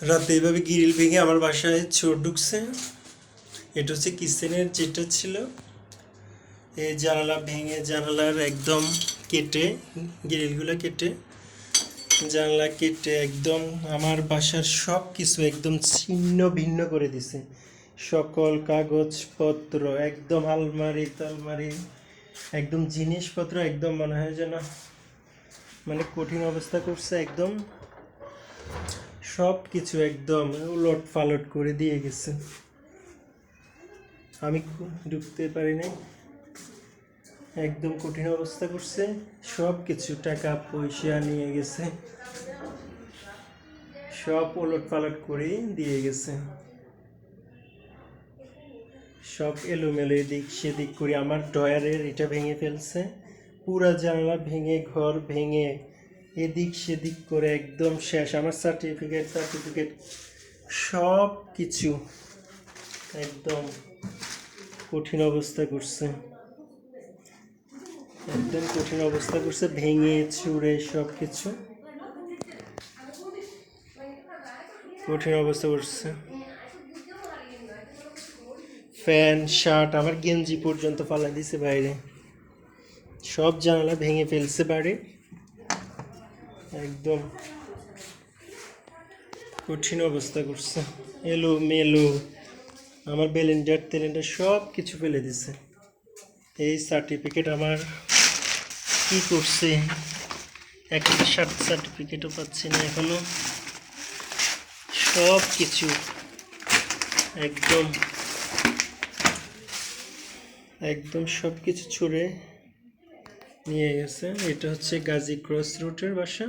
রাতে এইভাবে গ্রিল ভেঙে আমার বাসায় চোর ঢুকছে। এটা হচ্ছে কিচেনের যেটা ছিল। এই জানালা ভেঙে জানালার একদম কেটে, গ্রিলগুলো কেটে, জানালা কেটে একদম আমার বাসার সব কিছু একদম ছিন্ন ভিন্ন করে দিছে। সকল কাগজপত্র, একদম আলমারি তালমারি, একদম জিনিসপত্র, একদম মনে হয় যেন মানে কঠিন অবস্থা করছে, একদম সব কিছু একদম উলট পালট করে দিয়ে গেছে। আমি ঢুকতে পারি নাই। একদম কঠিন অবস্থা করছে। সব কিছু টাকা পয়সা নিয়ে গেছে। সব উলট পালট করে দিয়ে গেছে। সব এলোমেলো এদিক সেদিক করে আমার ডয়ারের এটা ভেঙে ফেলছে। পুরা জানলা ভেঙে, ঘর ভেঙে এদিক সেদিক করে একদম শেষ। আমার সার্টিফিকেট সার্টিফিকেট সব কিছু একদম কঠিন অবস্থা করছে। একদম কঠিন অবস্থা করছে, ভেঙে চুড়ে সব কিছু কঠিন অবস্থা করছে। ফ্যান, শার্ট, আমার গেঞ্জি পর্যন্ত ফালা দিছে বাইরে। সব জানালা ভেঙে ফেলছে বাড়ি একদম। কঠিন অবস্থা করছে। এলো, মেলো, আমার বেলেন্ডার তেলেন্ডার সব কিছু ফেলে দিছে। এই সার্টিফিকেট আমার কি করছে? একটা সার্টিফিকেটও পাচ্ছি না এখনও। সব কিছু একদম একদম সব কিছু ছুঁড়ে নিয়ে গেছে এটা হচ্ছে গাজী ক্রস রুটের বাসা।